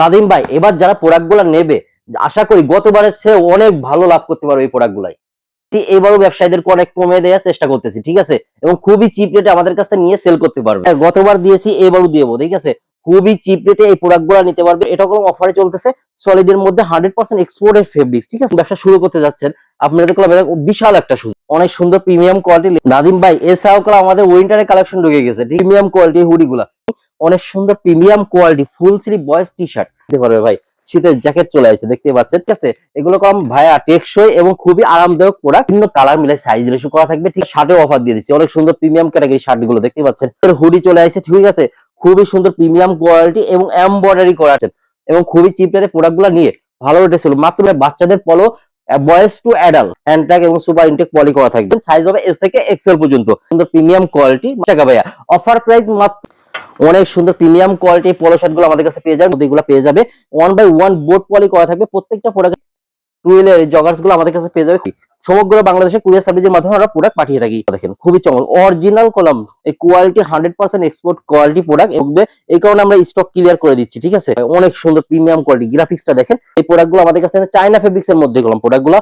নাদিম ভাই এবার যারা প্রোডাক্ট নেবে আশা করি গতবারের চেয়ে অনেক ভালো লাভ করতে পারবে এই প্রোডাক্ট গুলাই। এবারও ব্যবসায়ীদেরকে অনেক কমে দেওয়ার চেষ্টা করতেছি ঠিক আছে? এবং খুবই চিপ রেটে আমাদের কাছে নিয়ে সেল করতে পারবে। হ্যাঁ, গতবার দিয়েছি এবারও দিয়েবো ঠিক আছে? খুবই চিপ রেটে এই প্রোডাক্ট নিতে পারবে। এটা কোনো অফারে চলতেছে সলিডের মধ্যে হান্ড্রেড পার্সেন্ট এক্সপোর্টের ফেব্রিক্স ঠিক আছে? ব্যবসা শুরু করতে যাচ্ছেন আপনাদের বিশাল একটা সুযোগ। অনেক সুন্দর প্রিমিয়াম কোয়ালিটি নাদিম ভাই এছাড়াও আমাদের উইন্টারের কালেকশন ঢুকে গেছে প্রিমিয়াম কোয়ালিটি হুডি গুলা অনেক সুন্দর premium quality, full sleeve boys T shirt দিতে পারবে ভাই, শীতের জ্যাকেট চলে আসছে, দেখতে পাচ্ছেন, ঠিক আছে? এগুলো কম ভাইয়া টেকসই এবং খুবই আরামদায়ক প্রোডাক্ট বিভিন্ন কালার মিলে সাইজ রেশু করা থাকবে, ঠিক শার্টে অফার দিয়ে দিচ্ছি, অনেক সুন্দর প্রিমিয়াম ক্যাটাগরি শার্টগুলো দেখতে পাচ্ছেন? হুডি চলে আসছে, ঠিক আছে? খুবই সুন্দর প্রিমিয়াম কোয়ালিটি এবং এমব্রয়ডারি করা আছে এবং খুবই চিপ রেটে প্রোডাক্টগুলো নিয়ে ভালো রেটে ছিল মাত্র বাচ্চাদের polo boys to adult hand tag এবং সুপার ইনটেক পলি করা থাকবে। সাইজ হবে এস থেকে এক্সেল পর্যন্ত। সুন্দর প্রিমিয়াম কোয়ালিটি টাকা ভাইয়া। অফার প্রাইস মাত্র অনেক সুন্দর প্রিমিয়াম কোয়ালিটি পলো শার্টগুলো আমাদের কাছে পেয়ে যাবে এগুলো পেয়ে যাবে। One by one board poly করা থাকবে, প্রত্যেকটা প্রোডাক্ট টুয়েলের জগার্সগুলো আমাদের কাছে পেয়ে যাবে। সমগ্র বাংলাদেশে কুরিয়ার সার্ভিসের মাধ্যমে আমরা প্রোডাক্ট পাঠিয়ে থাকি। দেখেন, খুবই চমক অরিজিনাল কলম, এই quality hundred percent export quality product এই কারণে আমরা স্টক ক্লিয়ার করে দিচ্ছি, ঠিক আছে? অনেক সুন্দর প্রিমিয়াম কোয়ালিটি গ্রাফিক্সটা দেখেন, এই প্রোডাক্টগুলো আমাদের কাছে চায়না ফেব্রিক্স এর মধ্যে গেলাম প্রোডাক্টগুলো।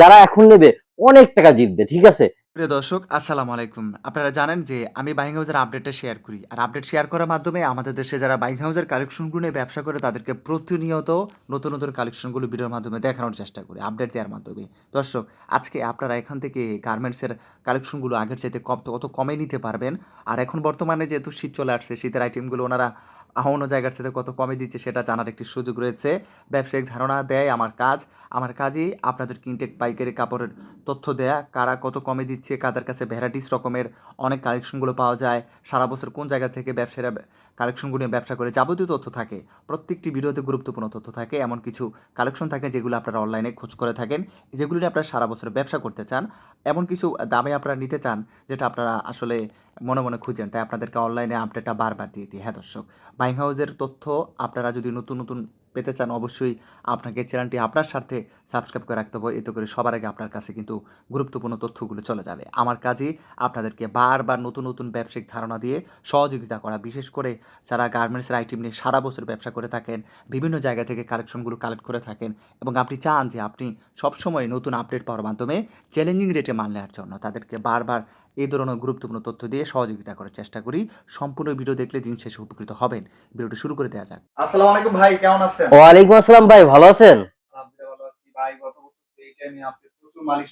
যারা এখন নেবে, অনেক টাকা জিতবে, ঠিক আছে? প্রিয় দর্শক, আসসালামু আলাইকুম। আপনারা জানেন যে আমি বাইং হাউসের আপডেটটা শেয়ার করি। আর আপডেট শেয়ার করার মাধ্যমে আমাদের দেশে যারা বাইং হাউসের কালেকশনগুলো নিয়ে ব্যবসা করে, তাদেরকে প্রতিনিয়ত নতুন নতুন কালেকশনগুলো ভিডিওর মাধ্যমে দেখানোর চেষ্টা করি আপডেট দেওয়ার মাধ্যমে। দর্শক, আজকে আপনারা এখান থেকে গার্মেন্টসের কালেকশনগুলো আগের চাইতে কত কত কমে নিতে পারবেন। আর এখন বর্তমানে যেহেতু শীত চলে আসছে, শীতের আইটেমগুলো ওনারা অন্য জায়গার থেকে কত কমে দিচ্ছে সেটা জানার একটি সুযোগ রয়েছে। ব্যবসায়িক ধারণা দেয় আমার কাজ। আমার কাজই আপনাদের কিনটেক, পাইকারি, কাপড়ের তথ্য দেয়া। কারা কত কমে দিচ্ছে, কাদের কাছে ভ্যারাইটিস রকমের অনেক কালেকশনগুলো পাওয়া যায়। সারা বছর কোন জায়গা থেকে ব্যবসায়ীরা কালেকশনগুলো নিয়ে ব্যবসা করে যাবতীয় তথ্য থাকে। প্রত্যেকটি ভিডিওতে গুরুত্বপূর্ণ তথ্য থাকে। এমন কিছু কালেকশন থাকে যেগুলো আপনারা অনলাইনে খোঁজ করে থাকেন, যেগুলো নিয়ে আপনারা সারা বছর ব্যবসা করতে চান। এমন কিছু দামে আপনারা নিতে চান যেটা আপনারা আসলে মনে মনে খুঁজেন, তাই আপনাদেরকে অনলাইনে আপডেটটা বারবার দিয়ে দিই। হ্যাঁ দর্শক বাইং হাউসের তথ্য আপনারা যদি নতুন নতুন পেতে চান, অবশ্যই আপনাকে চ্যানেলটি আপনার স্বার্থে সাবস্ক্রাইব করে রাখতে হবে। এতে করে সবার আগে আপনার কাছে কিন্তু গুরুত্বপূর্ণ তথ্যগুলো চলে যাবে। আমার কাজই আপনাদেরকে বারবার নতুন নতুন ব্যবসায়িক ধারণা দিয়ে সহযোগিতা করা। বিশেষ করে যারা গার্মেন্টসের আইটেম নিয়ে সারা বছর ব্যবসা করে থাকেন, বিভিন্ন জায়গা থেকে কালেকশনগুলো কালেক্ট করে থাকেন এবং আপনি চান যে আপনি সবসময় নতুন আপডেট পাওয়ার মাধ্যমে চ্যালেঞ্জিং রেটে মাল নেওয়ার জন্য, তাদেরকে বারবার এই ধরনের গুরুত্বপূর্ণ তথ্য দিয়ে সহযোগিতা করার চেষ্টা করি। সম্পূর্ণ ভিডিও দেখলে দিন শেষে উপকৃত হবেন। ভিডিওটি শুরু করে দেওয়া যাক। আসসালামু আলাইকুম ভাই কেমন আছেন? ওয়ালাইকুম আসসালাম ভাই ভালো আছেন? আলহামদুলিল্লাহ ভালো আছি। ভাই গত বছর তো এই টাইমে আপনি প্রচুর মালিশ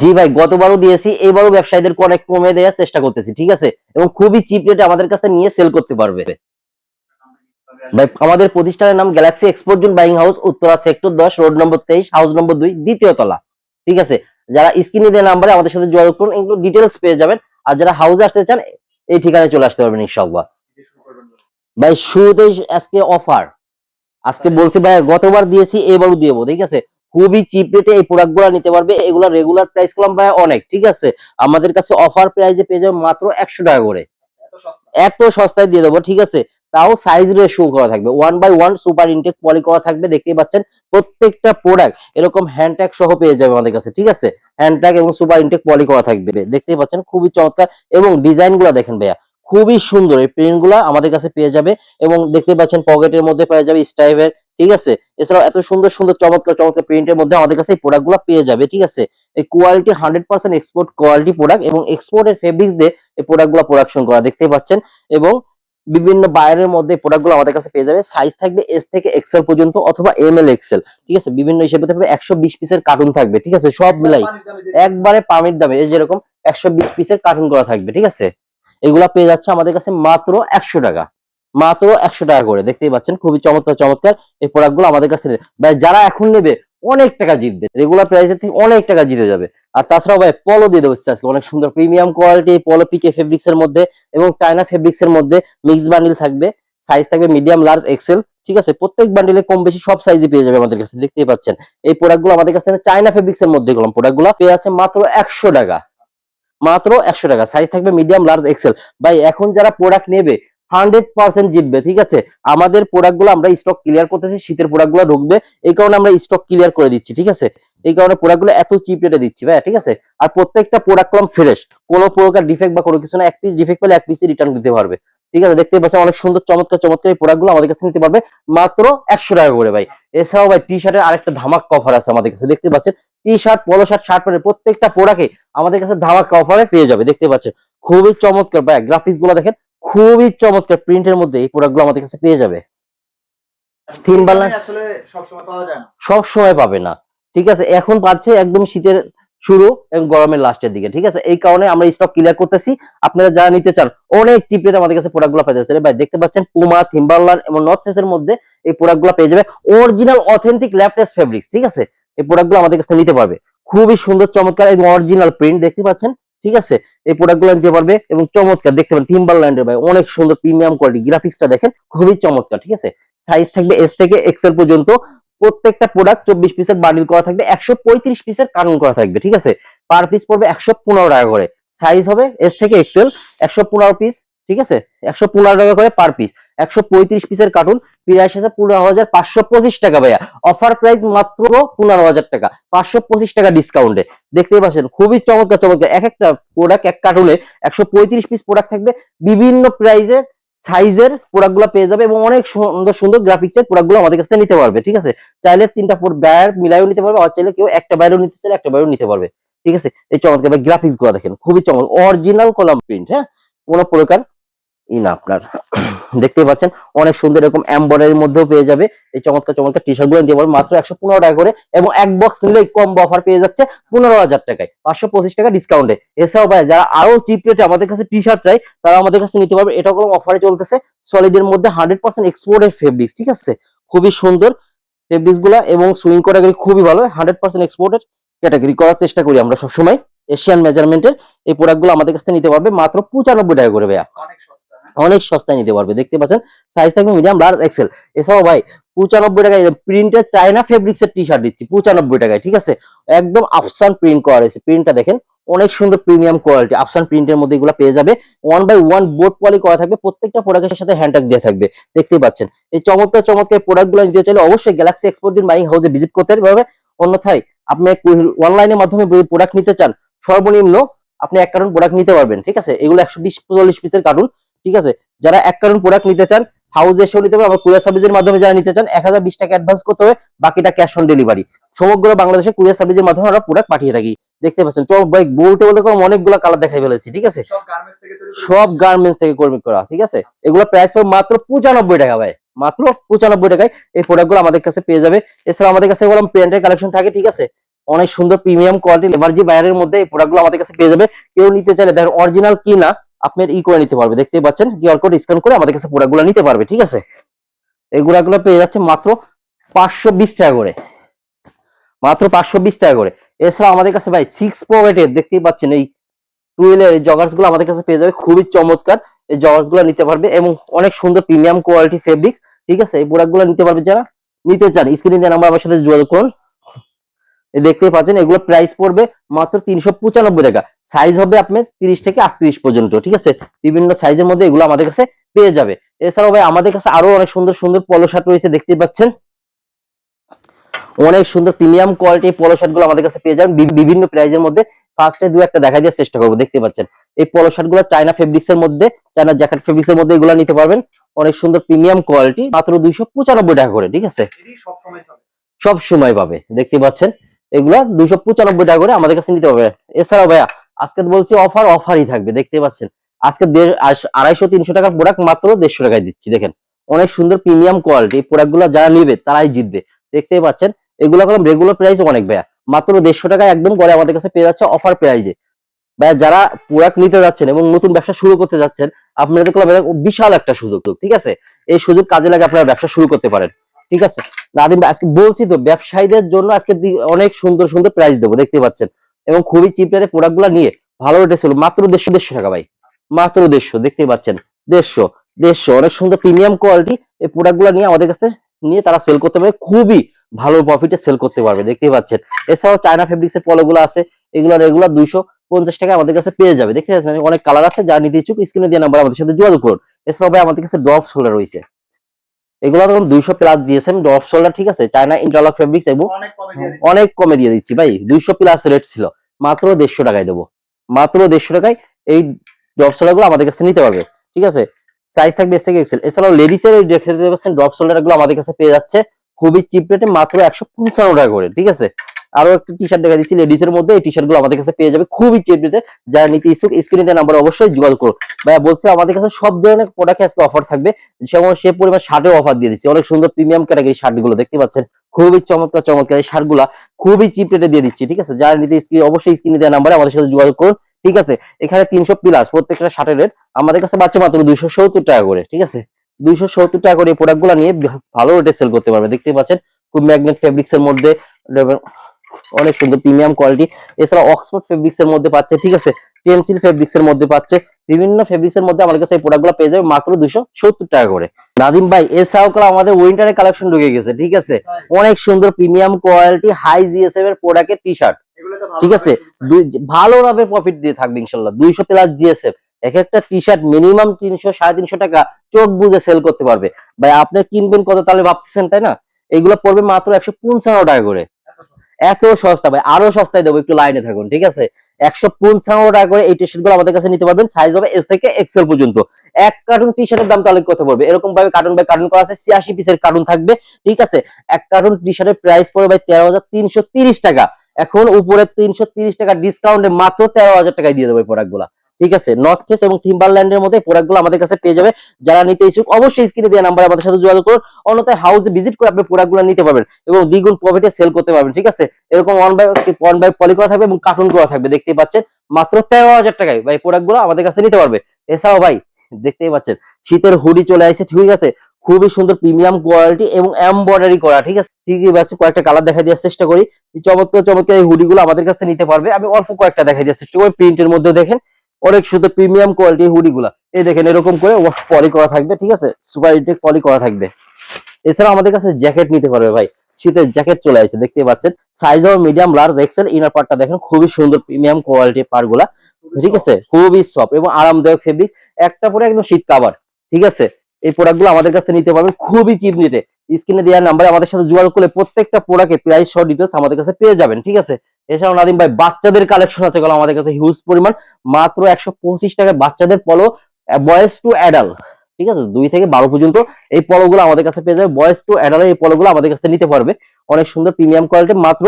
জি ভাই গতবারও দিয়েছি এবারও ব্যবসায়ীদেরকে অনেক কমে দেওয়ার চেষ্টা করতেছি ঠিক আছে? এবং খুবই চিপ রেটে আমাদের কাছে নিয়ে সেল করতে পারবে। ভাই আমাদের প্রতিষ্ঠানের নাম Galaxy Export Zone buying house Uttara sector দশ রোড নম্বর তেইশ হাউস নম্বর দুই দ্বিতীয় তলা ঠিক আছে? যারা স্ক্রিনে দেওয়া নাম্বারে আমাদের সাথে যোগাযোগ করুন, এগুলো ডিটেলস পেয়ে যাবেন। আর যারা হাউসে আসতে চান, এই ঠিকানায় চলে আসতে পারবেন, ইনশাআল্লাহ। দিয়ে শুরু ভাই, শুরুতেই আজকে অফার আজকে বলছি ভাই, গতবার দিয়েছি, এবারও দিব, ঠিক আছে? খুবই চিপ রেটে এই প্রোডাক্টগুলো নিতে পারবে। এগুলো রেগুলার প্রাইস করলাম ভাই, অনেক, ঠিক আছে? আমাদের কাছে অফার প্রাইসে পেয়ে যাবে মাত্র একশো টাকা করে। এত সস্তায় দিয়ে দেবো, ঠিক আছে? তাও সাইজ রেশিও করা থাকবে। One by one super intake poly করা থাকবে, দেখতেই পাচ্ছেন প্রত্যেকটা প্রোডাক্ট এরকম হ্যান্ড ট্যাগ সহ পেয়ে যাবে আমাদের কাছে, ঠিক আছে? হ্যান্ড ট্যাগ এবং সুপার ইনটেক পলি করা থাকবে, দেখতেই পাচ্ছেন খুবই চমৎকার এবং ডিজাইনগুলা দেখেন ভাইয়া, খুবই সুন্দর, এই প্রিন্টগুলা আমাদের কাছে পেয়ে যাবে এবং দেখতে পাচ্ছেন পকেটের মধ্যে পেয়ে যাবে স্টাইভের ঠিক আছে? এছাড়াও এত সুন্দর সুন্দর, চমৎকার চমৎকার প্রিন্টের মধ্যে আমাদের কাছে এই প্রোডাক্টগুলো পেয়ে যাবে, ঠিক আছে? এই quality hundred percent export quality product এবং এক্সপোর্টের ফেব্রিক্স দিয়ে এই প্রোডাক্টগুলো প্রোডাকশন করা, দেখতেই পাচ্ছেন এবং বিভিন্ন বাইরের মধ্যে প্রোডাক্টগুলো আমাদের কাছে পেয়ে যাবে। সাইজ থাকবে এস থেকে এক্সেল পর্যন্ত অথবা এম এল এক্সেল ঠিক আছে? বিভিন্ন হিসেবে থাকবে একশো বিশ পিসের কার্টুন থাকবে ঠিক আছে? সব মিলাই। একবারে পামির দামে এই যেরকম একশো বিশ পিসের কার্টুন করা থাকবে ঠিক আছে? এগুলা পেয়ে যাচ্ছে আমাদের কাছে মাত্র একশো টাকা। মাত্র একশো টাকা করে দেখতেই পাচ্ছেন? খুবই চমৎকার চমৎকার এই প্রোডাক্টগুলো আমাদের কাছে যারা এখন নেবে অনেক টাকা জিতবে। রেগুলার প্রাইসের থেকে অনেক টাকা জিতে যাবে। আর তাছাড়াও ভাই পলো দিয়ে দেবো আজকে। অনেক সুন্দর প্রিমিয়াম কোয়ালিটি পলো পিকে ফেব্রিক্স এর মধ্যে এবং চায়না ফেব্রিক্স এর মধ্যে মিক্স বান্ডিল থাকবে। সাইজ থাকবে মিডিয়াম লার্জ এক্সেল ঠিক আছে? প্রত্যেক বান্ডিলে কম বেশি সব সাইজে পেয়ে যাবে আমাদের কাছে, দেখতেই পাচ্ছেন। এই প্রোডাক্টগুলো আমাদের কাছে চায়না ফেব্রিক্স এর মধ্যে গেলাম। প্রোডাক্টগুলো পেয়ে আছে মাত্র একশো টাকা। মাত্র একশো টাকা। সাইজ থাকবে মিডিয়াম লার্জ এক্সেল ভাই, এখন যারা প্রোডাক্ট নেবে হান্ড্রেড পার্সেন্ট জিতবে, ঠিক আছে? আমাদের প্রোডাক্টগুলো আমরা স্টক ক্লিয়ার করতেছি, শীতের প্রোডাক্টগুলো ঢুকবে, এই কারণে আমরা স্টক ক্লিয়ার করে দিচ্ছি, ঠিক আছে? এই কারণে প্রোডাক্টগুলো এত চিপ রেটে দিচ্ছি ভাই ঠিক আছে? আর প্রত্যেকটা প্রোডাক্ট ফ্রেশ কোনো প্রকার ডিফেক্ট বা কোনো কিছু না, এক পিস ডিফেক্ট পেলে এক পিসই রিটার্ন দিতে পারবে, ঠিক আছে? দেখতে পাচ্ছেন, অনেক সুন্দর, চমৎকার চমৎকার এই প্রোডাক্টগুলো আমাদের কাছে নিতে পারবে, মাত্র একশো টাকা করে, ভাই। এছাড়াও, ভাই টি শার্টের আরেকটা ধামাক কভার আছে আমাদের কাছে দেখতে পাচ্ছেন? T shirt polo shirt shirt প্যান্টের প্রত্যেকটা প্রোডাক্টে আমাদের কাছে ধামাক কভারে পেয়ে যাবে দেখতে পাচ্ছেন? খুবই চমৎকার, ভাই গ্রাফিক্সগুলো দেখেন খুবই চমৎকার প্রিন্টের মধ্যে এই প্রোডাক্টগুলো আমাদের কাছে পেয়ে যাবে। তিন বালা- আসলে সবসময় পাওয়া যায় না। সব সময় পাবে না। ঠিক আছে এখন পাচ্ছে একদম শীতের শুরু এবং গরমের লাস্টের দিকে। ঠিক আছে এই কারণে আমরা স্টক ক্লিয়ার করতেছি। আপনারা যারা নিতে চান অনেক চিপ রেটে আমাদের কাছে প্রোডাক্টগুলো পেয়ে ভাই দেখতে পাচ্ছেন পুমা থিম্বারলান এবং নর্থ ফেসের মধ্যে এই প্রোডাক্টগুলো পেয়ে যাবে। অরিজিনাল অথেন্টিক ল্যাপটেস ফেব্রিক্স ঠিক আছে? এই প্রোডাক্টগুলো আমাদের কাছে নিতে পারবে। খুবই সুন্দর চমৎকার এবং অরিজিনাল প্রিন্ট দেখতে পাচ্ছেন? ঠিক আছে? এই প্রোডাক্টগুলো নিতে পারবে এবং চমৎকার, দেখতে পারেন থিম্বারল্যান্ডের ভাই, অনেক সুন্দর প্রিমিয়াম কোয়ালিটি গ্রাফিক্সটা দেখেন, খুবই চমৎকার, ঠিক আছে? সাইজ থাকবে এস থেকে এক্সেল পর্যন্ত, প্রত্যেকটা প্রোডাক্ট চব্বিশ পিসের বান্ডিল করা থাকবে, একশো পঁয়ত্রিশ পিসের কারণ করা থাকবে, ঠিক আছে? পার পিস পড়বে একশো পনেরো টাকা করে। সাইজ হবে এস থেকে এক্সেল একশো পনেরো পিস ঠিক আছে? একশো পনেরো টাকা করে পার পিস একশো পঁয়ত্রিশ পিসের কার্টুন প্রাইস আছে পনেরো হাজার পাঁচশো পঁচিশ টাকা ভাইয়া। অফার প্রাইস মাত্র পনেরো হাজার টাকা। পাঁচশো পঁচিশ টাকা ডিসকাউন্টে দেখতে পাচ্ছেন, খুবই চমৎকার চমৎকার। এক একটা প্রোডাক্ট এক কার্টুনে একশো পঁয়ত্রিশ পিস প্রোডাক্ট থাকবে। বিভিন্ন প্রাইজের সাইজের প্রোডাক্টগুলো পেয়ে যাবে এবং অনেক সুন্দর সুন্দর গ্রাফিক্স এর প্রোডাক্টগুলো আমাদের কাছে নিতে পারবে, ঠিক আছে? চাইলে তিনটা ব্যার মিলাইও নিতে পারবে আর চাইলে কেউ একটা বাইরেও নিতে চাইলে একটা বাইরেও নিতে পারবে, ঠিক আছে? এই চমৎকার গ্রাফিক্সগুলো দেখেন, খুবই চমৎকার। অরিজিনাল কলাম প্রিন্ট হ্যাঁ? কোনো প্রকার ই না আপনার। দেখতে পাচ্ছেন, অনেক সুন্দর এরকম এমব্রয়ডারির মধ্যেও পেয়ে যাবে। এই চমৎকার চমৎকার টি শার্টগুলো নিতে পারবে মাত্র একশো পনেরো টাকা করে এবং এক বক্স নিলে কম অফার পেয়ে যাচ্ছে পনেরো হাজার টাকায়, পাঁচশো পঁচিশ টাকা ডিসকাউন্টে এছাড়াও ভাই, যারা আরও চিপ রেটে আমাদের কাছে টি শার্ট চাই, তারা আমাদের কাছে নিতে পারবে এটা কোনো অফারে চলতেছে। সলিডের মধ্যে হান্ড্রেড পার্সেন্ট এক্সপোর্টের ফেব্রিক্স ঠিক আছে? খুবই সুন্দর ফেব্রিক্সগুলা এবং সুইং ক্যাটাগরি খুবই ভালো হান্ড্রেড পার্সেন্ট এক্সপোর্টের ক্যাটাগরি করার চেষ্টা করি আমরা সবসময়। এশিয়ান মেজারমেন্টের এই প্রোডাক্টগুলো আমাদের কাছে নিতে পারবে, মাত্র পঁচানব্বই টাকা করে ভাইয়া। অনেক সস্তা অনেক সস্তায় নিতে পারবে। দেখতে পাচ্ছেন? সাইজ থাকবে মিডিয়াম লার্জ এক্সেল এছাড়াও ভাই, পঁচানব্বই টাকায় প্রিন্টের চায়না ফেব্রিক্স এর টি শার্ট দিচ্ছি, পঁচানব্বই টাকায়, ঠিক আছে? একদম আফসান প্রিন্ট করা রয়েছে। প্রিন্টটা দেখেন, অনেক সুন্দর প্রিমিয়াম কোয়ালিটি আফসান প্রিন্টের মধ্যে এগুলো পেয়ে যাবে। One by one board poly করা থাকবে, প্রত্যেকটা প্রোডাক্টের সাথে হ্যান্ডট্যাগ দেওয়া থাকবে। দেখতেই পাচ্ছেন? এই চমৎকার চমৎকার প্রোডাক্টগুলো নিতে চাইলে অবশ্যই গ্যালাক্সি এক্সপোর্ট দিন বাইং হাউসে ভিজিট করতে পারবে অন্যথায়, আপনি অনলাইনের মাধ্যমে প্রোডাক্ট নিতে চান, সর্বনিম্ন আপনি এক কার্টন প্রোডাক্ট নিতে পারবেন, ঠিক আছে? এগুলো একশো বিশ, চল্লিশ পিসের কার্টুন ঠিক আছে? যারা এক কারণ প্রোডাক্ট নিতে চান হাউসে এসেও নিতে পারবে আবার কুরিয়ার সার্ভিসের মাধ্যমে যারা নিতে চান এক হাজার বিশ টাকা অ্যাডভান্স করতে হবে বাকিটা ক্যাশ অন ডেলিভারি সমগ্র বাংলাদেশে কুরিয়ার সার্ভিসের মাধ্যমে আমরা প্রোডাক্ট পাঠিয়ে থাকি। দেখতে পাচ্ছেন চল ভাই বলতে বলতে করে অনেকগুলো কালার দেখাই ফেলেছি ঠিক আছে? সব গার্মেন্টস থেকে কর্মী করা ঠিক আছে? এগুলো প্রাইস পড়বে মাত্র পঁচানব্বই টাকা ভাই। মাত্র পঁচানব্বই টাকায় এই প্রোডাক্টগুলো আমাদের কাছে পেয়ে যাবে। এছাড়া আমাদের কাছে বললাম প্রিন্টের কালেকশন থাকে ঠিক আছে? অনেক সুন্দর প্রিমিয়াম কোয়ালিটি এভারজি বাইরের মধ্যে এই প্রোডাক্টগুলো আমাদের কাছে পেয়ে যাবে। কেউ নিতে চাইলে দেখেন অরিজিনাল কি না আপনার ই করে নিতে পারবে। দেখতে পাচ্ছেন কিউআর কোড স্ক্যান করে আমাদের কাছে প্রোডাক্টগুলো নিতে পারবে, ঠিক আছে? এই গুলো পেয়ে যাচ্ছে মাত্র পাঁচশো বিশ টাকা করে। মাত্র পাঁচশো বিশ টাকা করে। এছাড়া আমাদের কাছে ভাই সিক্স পকেটের দেখতেই পাচ্ছেন এই টুয়েলের জগার্সগুলো আমাদের কাছে পেয়ে যাবে। খুবই চমৎকার এই জগার্সগুলো নিতে পারবে এবং অনেক সুন্দর প্রিমিয়াম কোয়ালিটি ফেব্রিক্স ঠিক আছে? এই প্রোডাক্টগুলো নিতে পারবে যারা, নিতে চান স্ক্রিনে দেন আমরা সাথে যোগাযোগ করুন। এই দেখতে পাচ্ছেন এগুলো প্রাইস পড়বে মাত্র তিনশো পঁচানব্বই টাকা। সাইজ হবে আপনার তিরিশ থেকে আটত্রিশ পর্যন্ত ঠিক আছে? বিভিন্ন সাইজের মধ্যে এগুলো আমাদের কাছে পেয়ে যাবে। এছাড়াও ভাই আমাদের কাছে আরও অনেক সুন্দর সুন্দর পলো শার্ট রয়েছে দেখতে পাচ্ছেন? অনেক সুন্দর প্রিমিয়াম কোয়ালিটি পলো শার্টগুলো আমাদের কাছে পেয়ে যাবেন। বিভিন্ন প্রাইজের মধ্যে ফার্স্টে দু একটা দেখা দেওয়ার চেষ্টা করব দেখতে পাচ্ছেন? এই পলো শার্টগুলো চায়না ফেব্রিক্স এর মধ্যে চায়না জ্যাকেট ফেব্রিক্স এর মধ্যে এগুলো নিতে পারবেন। অনেক সুন্দর প্রিমিয়াম কোয়ালিটি মাত্র দুইশো পঁচানব্বই টাকা করে ঠিক আছে? সব সময় পাবে দেখতে পাচ্ছেন? এগুলা দুইশো পঁচানব্বই টাকা করে আমাদের কাছে নিতে পারবে এছাড়াও ভাইয়া, আজকে বলছি অফার অফারই থাকবে দেখতে পাচ্ছেন। আজকে আড়াইশো তিনশো টাকার প্রোডাক্ট মাত্র দেড়শো টাকায় দিচ্ছি, দেখেন। অনেক সুন্দর প্রিমিয়াম কোয়ালিটি এই প্রোডাক্টগুলো যারা নিবে, তারাই জিতবে। দেখতেই পাচ্ছেন, এগুলো কোনো রেগুলার প্রাইস অনেক ভাইয়া। মাত্র দেড়শো টাকায় একদম করে আমাদের কাছে পেয়ে যাচ্ছে অফার প্রাইজে ভাইয়া, যারা প্রোডাক্ট নিতে যাচ্ছেন এবং নতুন ব্যবসা শুরু করতে যাচ্ছেন, আপনাদের বিশাল একটা সুযোগ, ঠিক আছে? এই সুযোগ কাজে লাগে আপনারা ব্যবসা শুরু করতে পারেন। ঠিক আছে? নাদিম আজকে বলছি তো, ব্যবসায়ীদের জন্য আজকে অনেক সুন্দর সুন্দর প্রাইস দেবো, দেখতে পাচ্ছেন? এবং খুবই চিপ রেটে প্রোডাক্ট নিয়ে ভালো রেটে ছিল মাত্র দেড়শো দেড়শো টাকা ভাই। মাত্র দেড়শো দেখতে পাচ্ছেন? দেড়শো দেড়শো, অনেক সুন্দর প্রিমিয়াম কোয়ালিটি এই প্রোডাক্ট নিয়ে আমাদের কাছে নিয়ে তারা সেল করতে পারবে, খুবই ভালো প্রফিটে সেল করতে পারবে দেখতে পাচ্ছেন? এছাড়াও চায়না ফেব্রিক্স এর পলো গুলো আছে, এগুলো রেগুলার দুইশো পঞ্চাশ টাকা আমাদের কাছে পেয়ে যাবে, দেখতে পাচ্ছেন? অনেক কালার আছে যা নিতে ইচ্ছুক স্ক্রিনে দিয়ে নাম্বার আমাদের সাথে যোগাযোগ করুন। এছাড়াও ভাই, আমাদের কাছে ড্রপ শোল্ডার রয়েছে। এগুলো তখন দুইশো প্লাস জিএসএম ড্রপ শোল্ডার ঠিক আছে? চায়না ইন্টারলক ফেব্রিক্স এবং অনেক কমে দিয়ে দিচ্ছে। ভাই। দুইশো প্লাস রেট ছিল। মাত্র দেড়শো টাকায় দেবো। মাত্র দেড়শো টাকায় এই ড্রপ সোল্ডারগুলো আমাদের কাছে নিতে পারবে। ঠিক আছে? সাইজ থাকবে এস থেকে এক্সেল এছাড়াও লেডিসের দেখতে পাচ্ছেন ড্রপ সোল্ডারগুলো আমাদের কাছে পেয়ে যাচ্ছে। খুবই চিপ রেটে মাত্র একশো পঞ্চান্ন টাকা করে। ঠিক আছে? আরও একটা টি শার্ট দেখা দিচ্ছি লেডিস এর মধ্যে এই টি শার্টগুলো আমাদের কাছে পেয়ে যাবে খুবই চিপ রেটে যারা নিতে ইচ্ছুক স্ক্রিনে নাম্বার অবশ্যই যোগাযোগ করুন। ভাইয়া, বলছি আমাদের কাছে সব ধরনের প্রোডাক্টে আজকে অফার থাকবে। যেমন সে পরিমাণ শার্টের অফার দিয়ে দিচ্ছি। অনেক সুন্দর প্রিমিয়াম ক্যাটাগরি শার্টগুলো দেখতে পাচ্ছেন। খুবই চমৎকার চমৎকার এই শার্টগুলা খুবই চিপ রেটে দিয়ে দিচ্ছি, ঠিক আছে? যারা নিতে স্ক্রিন অবশ্যই স্ক্রিনে দেওয়া নাম্বারে আমাদের সাথে যোগাযোগ করুন, ঠিক আছে? এখানে তিনশো প্লাস প্রত্যেকটা শার্টের রেট আমাদের কাছে বাচ্চা মাত্র দুইশো সত্তর টাকা করে, ঠিক আছে? দুইশো সত্তর টাকা করে এই প্রোডাক্টগুলা নিয়ে ভালো রেটে সেল করতে পারবে। দেখতে পাচ্ছেন, খুব ম্যাগনেট ফেব্রিক্স এর মধ্যে অনেক সুন্দর প্রিমিয়াম কোয়ালিটি এছাড়া অক্সফোর্ড ফেব্রিক্স এর মধ্যে পাচ্ছে ঠিক আছে? পেন্সিল ফেব্রিক্স এর মধ্যে পাচ্ছে। বিভিন্ন ফেব্রিক্স এর মধ্যে আমাদের কাছে এই প্রোডাক্টগুলো পেয়ে যাবে মাত্র দুশো সত্তর টাকা করে। নাদিম ভাই এছাড়াও আমাদের উইন্টারের কালেকশন ঢুকে গেছে ঠিক আছে? অনেক সুন্দর প্রিমিয়াম কোয়ালিটি হাই জিএসএম এর প্রোডাক্টের টি শার্ট ঠিক আছে? ভালো লাভের প্রফিট দিয়ে থাকবে ইনশাল্লাহ দুইশো প্লাস জিএসএফ এক একটা টি শার্ট মিনিমাম তিনশো সাড়ে তিনশো টাকা চোখ বুঝে সেল করতে পারবে। ভাই আপনি কিনবেন কত তাহলে ভাবতেছেন তাই না? এগুলো পড়বে মাত্র একশো পঞ্চান্ন টাকা করে। এত সস্তা। ভাই, আরও সস্তায় দেবো, একটু লাইনে থাকুন, ঠিক আছে? একশো পঞ্চান্ন টাকা করে এই টি শার্টগুলো আমাদের কাছে নিতে পারবেন সাইজ হবে এস থেকে এক্সেল পর্যন্ত। এক কার্টুন টি শার্টের দাম তাহলে কত পড়বে? এরকম ভাবে কার্টুন বাই কার্টুন করা আছে, ছিয়াশি পিসের কার্টুন থাকবে, ঠিক আছে? এক কার্টুন টি শার্টের প্রাইস পড়বে ভাই তেরো হাজার তিনশো তিরিশ টাকা। এখন উপরে তিনশো তিরিশ টাকা ডিসকাউন্টে মাত্র তেরো হাজার টাকায় দিয়ে দেবো এই প্রোডাক্টগুলা। ঠিক আছে? নর্থ ফেস এবং থিম্বারল্যান্ডের মধ্যে প্রোডাক্টগুলো আমাদের কাছে পেয়ে যাবে। যারা নিতে ইচ্ছুক, অবশ্যই স্ক্রিনে দেওয়া নাম্বার আমাদের সাথে যোগাযোগ করুন। অন্যথায় হাউসে ভিজিট করে আপনি প্রোডাক্টগুলো নিতে পারবেন এবং দ্বিগুণ প্রফিটে সেল করতে পারবেন, ঠিক আছে? এরকম one by one by poly করা থাকবে এবং কার্টুন করা থাকবে, দেখতেই পাচ্ছেন? মাত্র তেরো হাজার টাকায় ভাই প্রোডাক্টগুলো আমাদের কাছে নিতে পারবে। এছাড়াও ভাই, দেখতেই পাচ্ছেন, শীতের হুডি চলে আসছে, ঠিক আছে? খুবই সুন্দর প্রিমিয়াম কোয়ালিটি এবং এমব্রয়ডারি করা, ঠিক আছে? ঠিকই পাচ্ছে কয়েকটা কালার দেখা দেওয়ার চেষ্টা করি। চমৎকার চমৎকার এই হুডি গুলো আমাদের কাছে নিতে পারবে। আমি অল্প কয়েকটা দেখা দেওয়ার চেষ্টা করি প্রিন্টের মধ্যে দেখেন। অনেক সুন্দর প্রিমিয়াম কোয়ালিটি হুডি গুলা এই দেখেন, এরকম করে পলি করা থাকবে, ঠিক আছে? সুপার ইটেক পলি করা থাকবে। এছাড়া আমাদের কাছে জ্যাকেট নিতে পারবে ভাই। শীতের জ্যাকেট চলে আসছে, দেখতে পাচ্ছেন? সাইজ হবে মিডিয়াম লার্জ এক্সেল ইনার পার্টটা দেখেন, খুবই সুন্দর প্রিমিয়াম কোয়ালিটি পারগুলা, ঠিক আছে? খুবই সফট এবং আরামদায়ক ফেব্রিক একটা পরে একদম শীত কাবার ঠিক আছে? এই প্রোডাক্টগুলো আমাদের কাছে নিতে পারবেন, খুবই চিপ রেটে স্ক্রিনে দেওয়ার নাম্বারে আমাদের সাথে যোগাযোগ করলে প্রত্যেকটা প্রোডাক্টের প্রাইস সহ ডিটেলস আমাদের কাছে পেয়ে যাবেন, ঠিক আছে? এছাড়াও নাদিম ভাই, বাচ্চাদের কালেকশন আছে এগুলো আমাদের কাছে হিউজ পরিমাণ, মাত্র একশো পঁচিশ টাকায় বাচ্চাদের পলো বয়েস টু অ্যাডাল ঠিক আছে? দুই থেকে বারো পর্যন্ত এই পলোগুলো আমাদের কাছে পেয়ে যাবে বয়েস টু অ্যাডাল্ট এই পলোগুলো আমাদের কাছে নিতে পারবে। অনেক সুন্দর প্রিমিয়াম কোয়ালিটি মাত্র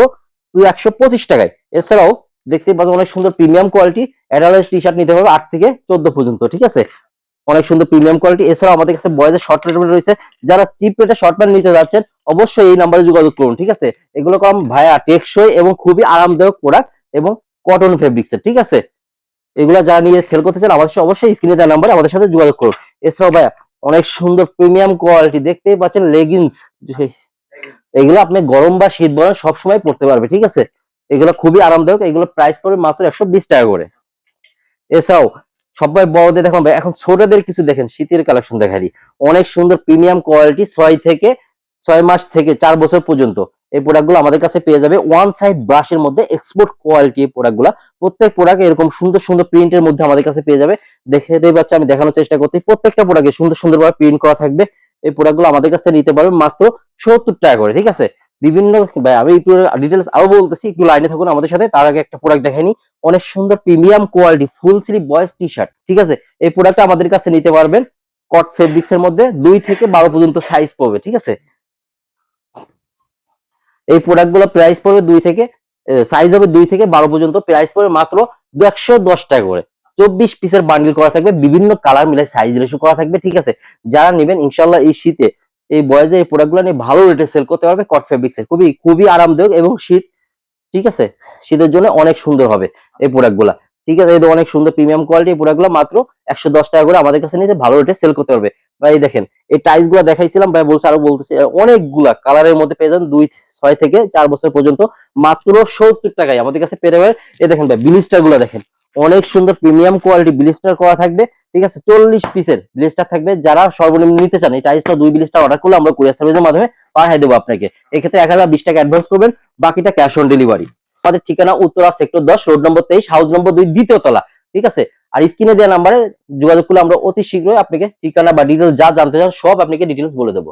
একশো পঁচিশ টাকায়। এছাড়াও দেখতে পাচ্ছেন অনেক সুন্দর premium quality adult size T shirt নিতে পারবে আট থেকে চোদ্দ পর্যন্ত, ঠিক আছে? অনেক সুন্দর প্রিমিয়াম কোয়ালিটি এছাড়াও আমাদের কাছে বয়েজের শর্ট প্যান্ট রয়েছে। যারা চিপ রেটে শর্ট প্যান্ট নিতে যাচ্ছেন, অবশ্যই এই নাম্বারে যোগাযোগ করুন, ঠিক আছে? এগুলো কম ভাইয়া টেকসই এবং খুবই আরামদায়ক প্রোডাক্ট এবং কটন ফেব্রিক্সের ঠিক আছে? এগুলো যারা নিয়ে সেল করতে চান, আমাদের অবশ্যই স্ক্রিনে দেওয়া নাম্বারে আমাদের সাথে যোগাযোগ করুন। এছাড়াও ভাইয়া, অনেক সুন্দর প্রিমিয়াম কোয়ালিটি দেখতেই পাচ্ছেন লেগিংস এগুলো আপনি গরম বা শীত বলেন, সবসময় পড়তে পারবে, ঠিক আছে? এগুলো খুবই আরামদায়ক এগুলো প্রাইস পড়বে মাত্র একশো বিশ টাকা করে। এছাড়াও সবাই বড়দের দেখুন ভাই, এখন ছোটদের কিছু দেখেন শীতের কালেকশন দেখা অনেক সুন্দর প্রিমিয়াম কোয়ালিটি ছয় থেকে ছয় মাস থেকে চার বছর পর্যন্ত এই প্রোডাক্টগুলো আমাদের কাছে পেয়ে যাবে। ওয়ান সাইড ব্রাশের মধ্যে এক্সপোর্ট কোয়ালিটি এই প্রোডাক্টগুলো প্রত্যেক প্রোডাক্ট এরকম সুন্দর সুন্দর প্রিন্টের মধ্যে আমাদের কাছে পেয়ে যাবে। দেখে বাচ্চা আমি দেখানোর চেষ্টা করছি প্রত্যেকটা প্রোডাক্টে সুন্দর সুন্দরভাবে প্রিন্ট করা থাকবে। এই প্রোডাক্টগুলো আমাদের কাছে নিতে পারবে মাত্র সত্তর টাকা করে ঠিক আছে? বিভিন্ন আমি একটু ডিটেলস আরও বলতেছি, একটু লাইনে থাকুন আমাদের সাথে, তার আগে একটা প্রোডাক্ট দেখাইনি অনেক সুন্দর premium quality full sleeve boys T shirt ঠিক আছে? এই প্রোডাক্টটা আমাদের কাছে নিতে পারবেন কট ফেব্রিক্স এর মধ্যে দুই থেকে বারো পর্যন্ত সাইজ পড়বে, ঠিক আছে? এই প্রোডাক্টগুলো প্রাইস পড়বে দুই থেকে সাইজ হবে দুই থেকে বারো পর্যন্ত প্রাইস পড়বে মাত্র একশো দশ টাকা করে। চব্বিশ পিসের বান্ডিল করা থাকবে, বিভিন্ন কালার মিলে সাইজ রেশু করা থাকবে, ঠিক আছে? যারা নেবেন ইনশাল্লাহ এই শীতে এই বয়েজে এই প্রোডাক্টগুলো নিয়ে ভালো রেটে সেল করতে পারবে কট ফেব্রিক্স এর। খুবই খুবই আরামদায়ক এবং শীত, ঠিক আছে? শীতের জন্য অনেক সুন্দর হবে এই প্রোডাক্টগুলা। ঠিক আছে অনেক সুন্দর প্রিমিয়াম কোয়ালিটি এই প্রোডাক্টগুলো মাত্র একশো দশ টাকা করে আমাদের কাছে নিয়ে ভালো রেটে সেল করতে পারবে। ভাই দেখেন, এই টাইলসগুলো দেখাইছিলাম, ভাই বলছে, আরও বলতেছি, অনেকগুলা কালারের মধ্যে পেয়ে যান দুই, ছয় থেকে চার বছর পর্যন্ত মাত্র সত্তর টাকায় আমাদের কাছে পেরে যাবেন। এই দেখেন ভাই বিলিস্টারগুলো দেখেন। অনেক সুন্দর প্রিমিয়াম কোয়ালিটি ব্লিস্টার করা থাকবে। ঠিক আছে, চল্লিশ পিসের ব্লিস্টার থাকবে। যারা সর্বনিম্ন নিতে চান, এই টাইসটা দুই ব্লিস্টার অর্ডার করলে আমরা কুরিয়ার সার্ভিসের মাধ্যমে পাঠিয়ে দেবো আপনাকে। এক্ষেত্রে এক হাজার বিশ টাকা অ্যাডভান্স করবেন, বাকিটা ক্যাশ অন ডেলিভারি আমাদের ঠিকানা উত্তরা সেক্টর দশ রোড নম্বর তেইশ হাউস নম্বর দুই, দ্বিতীয় তলা। ঠিক আছে? আর স্ক্রিনে দেওয়া নাম্বারে যোগাযোগ করলে আমরা অতি শীঘ্রই আপনাকে ঠিকানা বা ডিটেলস যা জানতে চান, সব আপনাকে ডিটেলস বলে দেবো।